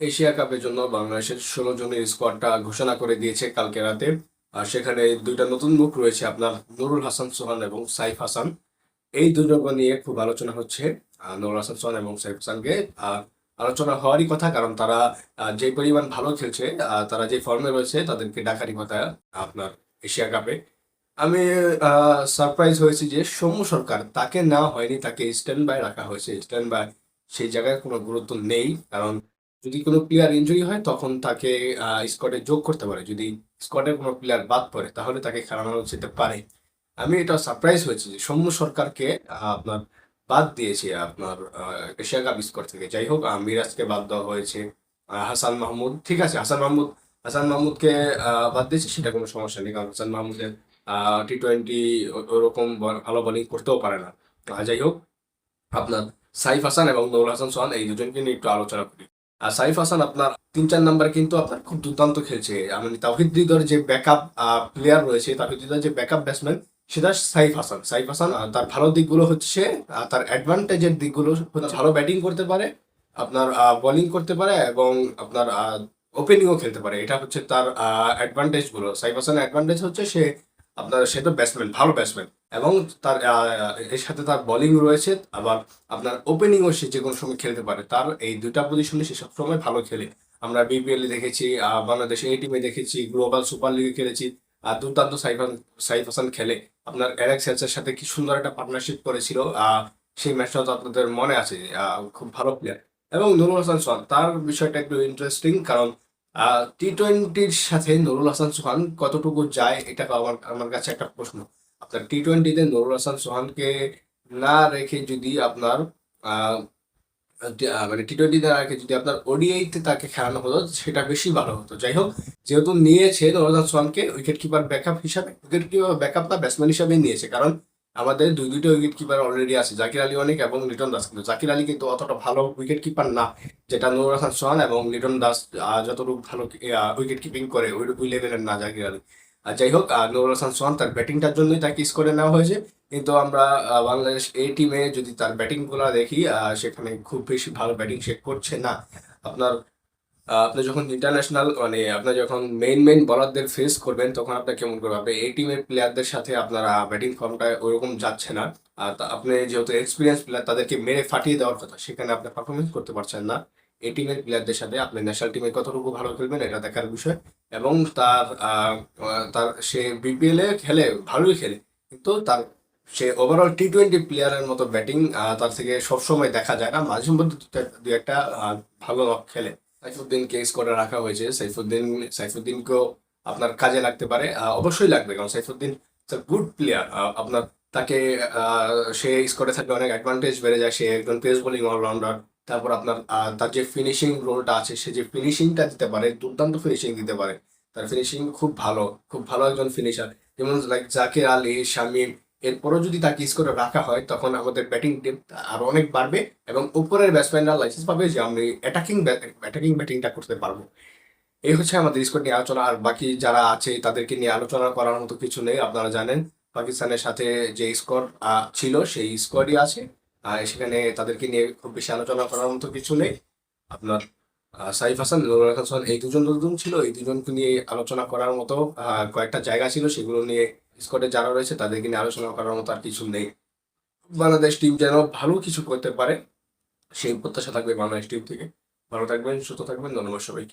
Asia কাপের জন্য বাংলাদেশের ষোলো জনের স্কোয়াডটা ঘোষণা করে দিয়েছে কালকে রাতে। আর সেখানে দুইটা নতুন মুখ রয়েছে আপনার নুরুল হাসান সোহান এবং সাইফ হাসান। এই দুজনকে নিয়ে খুব আলোচনা হচ্ছে নুরুল হাসান সোহান এবং সাইফ হাসানকে। আলোচনা হওয়ারই কথা, কারণ তারা যে পরিমাণ ভালো খেলছে তারা যে ফর্মে রয়েছে তাদেরকে ডাকারই কথা আপনার এশিয়া কাপে। আমি সারপ্রাইজ হয়েছি যে সৌম্য সরকার তাকে নেওয়া হয়নি, তাকে স্ট্যান্ড বাই রাখা হয়েছে। স্ট্যান্ড বাই সেই জায়গায় কোনো গুরুত্ব নেই, কারণ যদি কোনো প্লেয়ার ইঞ্জুরি হয়, তখন তাকে স্কোয়াডে যোগ করতে পারে। যদি স্কোয়াডের কোনো প্লেয়ার বাদ পড়ে, তাহলে তাকে খেলানো যেতে পারে। আমি এটা সারপ্রাইজ হয়েছি যে সৌম্য সরকারকে আপনার বাদ দিয়েছে আপনার এশিয়া কাপ স্কোয়াড থেকে। যাই হোক মিরাজকে বাদ দেওয়া হয়েছে হাসান মাহমুদ। ঠিক আছে, হাসান মাহমুদ, হাসান মাহমুদকে বাদ দিয়েছে, সেটা কোনো সমস্যা নেই, কারণ হাসান মাহমুদের টি টোয়েন্টি ওরকম ভালো বোলিং করতেও পারে না। যাই হোক, আপনার সাইফ হাসান এবং নৌল হাসান সোহান এই দুজনকে নিয়ে একটু আলোচনা করি। আর সাইফ হাসান আপনার তিন, চার নাম্বার কিন্তু আপনার খুব দুর্দান্ত খেলছে। মানে তাহিদ হৃদয়ের যে ব্যাকআপ প্লেয়ার রয়েছে তাহিদ হৃদয়ের যে ব্যাকআপ ব্যাটসম্যান সেটা সাইফ হাসান। সাইফ হাসান তার ভালো দিকগুলো হচ্ছে তার অ্যাডভান্টেজের দিকগুলো ভালো ব্যাটিং করতে পারে, আপনার বোলিং করতে পারে এবং আপনার ওপেনিংও খেলতে পারে। এটা হচ্ছে তার অ্যাডভান্টেজগুলো। সাইফ হাসানের অ্যাডভান্টেজ হচ্ছে সে, আপনার, সে তো ব্যাটসম্যান ভালো ব্যাটসম্যান এবং তার এর সাথে তার বোলিং রয়েছে, আবার আপনার ওপেনিংও সে যে কোনো সময় খেলতে পারে। তার এই দুটা পজিশনে সে সবসময় ভালো খেলে। আমরা বিপিএল দেখেছি বাংলাদেশ এ টিমে দেখেছি গ্লোবাল সুপার লিগে খেলেছি আর দুর্দান্ত সাইফ হাসান- সাইফ হাসান খেলে। আপনার অ্যালেক্স হেলসের সাথে কি সুন্দর একটা পার্টনারশিপ করেছিল সেই ম্যাচটা তো আপনাদের মনে আছে খুব ভালো প্লেয়ার এবং নুরুল হাসান সোহান, তার বিষয়টা একটু ইন্টারেস্টিং কারণ টি টোয়েন্টির সাথে নুরুল হাসান সোহান কতটুকু যায়, এটা আমার আমার কাছে একটা প্রশ্ন। আপনার টি টোয়েন্টিতে নুরুল হাসান সোহানকে না রেখে যদি আপনার মানে টি টোয়েন্টিতে না রেখে যদি আপনার ওডিআইতে তাকে খেলানো হতো, সেটা বেশি ভালো হতো। যাই হোক, যেহেতু নিয়েছে নুরুল হাসান সোহানকে উইকেট কিপার ব্যাকআপ হিসাবে উইকেট কিপার ব্যাকআপ না ব্যাটসম্যান হিসাবে নিয়েছে, কারণ আমাদের দুই দুইটা উইকেট কিপার অলরেডি আছে, জাকির আলী অনেক এবং লিটন দাস। কিন্তু জাকির আলী কিন্তু অতটা ভালো উইকেট কিপার না, যেটা নুরুল হাসান সোহান এবং লিটন দাস যতটুকু ভালো উইকেট কিপিং করে ওই লেভেলের না জাকির আলী। আর যাই হোক নুরুল হাসান সোহান তার ব্যাটিংটার জন্যই তাকে স্কোরে নেওয়া হয়েছে। কিন্তু আমরা বাংলাদেশ এই টিমে যদি তার ব্যাটিংগুলা দেখি সেখানে খুব বেশি ভালো ব্যাটিং সে করছে না। আপনার আপনি যখন ইন্টারন্যাশনাল মানে আপনার যখন মেইন মেইন বলারদের ফেস করবেন, তখন আপনার কেমন করবে আপনি এই টিমের প্লেয়ারদের সাথে আপনার ব্যাটিং ফর্মটা ওইরকম যাচ্ছে না। আর আপনি যেহেতু এক্সপিরিয়েন্স প্লেয়ার তাদেরকে মেরে ফাটিয়ে দেওয়ার কথা, সেখানে আপনি পারফরমেন্স করতে পারছেন না। এই টিমের প্লেয়ারদের সাথে আপনি ন্যাশনাল টিমে কতটুকু ভালো খেলবেন এটা দেখার বিষয়। এবং তার তার, সে বিপিএল এ খেলে, ভালোই খেলে। কিন্তু তার, সে ওভারঅল টি টোয়েন্টি প্লেয়ারের মতো ব্যাটিং তার থেকে সবসময় দেখা যায় না। মাঝে মধ্যে দু, একটা ভালো খেলে। সাইফুদ্দিন সাইফুদ্দিনকে স্কোরে রাখা হয়েছে। সাইফুদ্দিন, সাইফুদ্দিনকেও আপনার কাজে লাগতে পারে। অবশ্যই লাগবে। কারণ সাইফুদ্দিন গুড প্লেয়ার আপনার, তাকে সে স্কোরে থাকলে অনেক অ্যাডভান্টেজ বেড়ে যায়। সে একজন পেস বোলিং অলরাউন্ডার তারপর আপনার তার যে ফিনিশিং রোলটা আছে, সে যে ফিনিশিংটা দিতে পারে, দুর্দান্ত ফিনিশিং দিতে পারে, তার ফিনিশিং খুব ভালো খুব ভালো একজন ফিনিশার যেমন লাইক জাকির আলী, শামিম, এরপরও যদি তাকে স্কোরে রাখা হয়, তখন আমাদের ব্যাটিং টিম আরও অনেক বাড়বে এবং উপরের ব্যাটসম্যানরা লাইসেন্স পাবে যে আমি অ্যাটাকিং অ্যাটাকিং ব্যাটিংটা করতে পারব। এই হচ্ছে আমাদের স্কোর নিয়ে আলোচনা। আর বাকি যারা আছে, তাদেরকে নিয়ে আলোচনা করার মতো কিছু নেই। আপনারা জানেন, পাকিস্তানের সাথে যে স্কোর ছিল, সেই স্কোরই আছে। আর সেখানে তাদেরকে নিয়ে খুব বেশি আলোচনা করার মতো কিছু নেই। আপনার সাইফ হাসান নুরুল হাসান এই দুজন দুজন ছিল। এই দুজনকে নিয়ে আলোচনা করার মতো কয়েকটা জায়গা ছিল। সেগুলো নিয়ে স্কোয়াডে যারা রয়েছে তাদেরকে নিয়ে আলোচনা করার মতো আর কিছু নেই। বাংলাদেশ টিম যেন ভালো কিছু করতে পারে, সেই প্রত্যাশা থাকবে বাংলাদেশ টিম থেকে। ভালো থাকবেন, সুস্থ থাকবেন। ধন্যবাদ সবাইকে।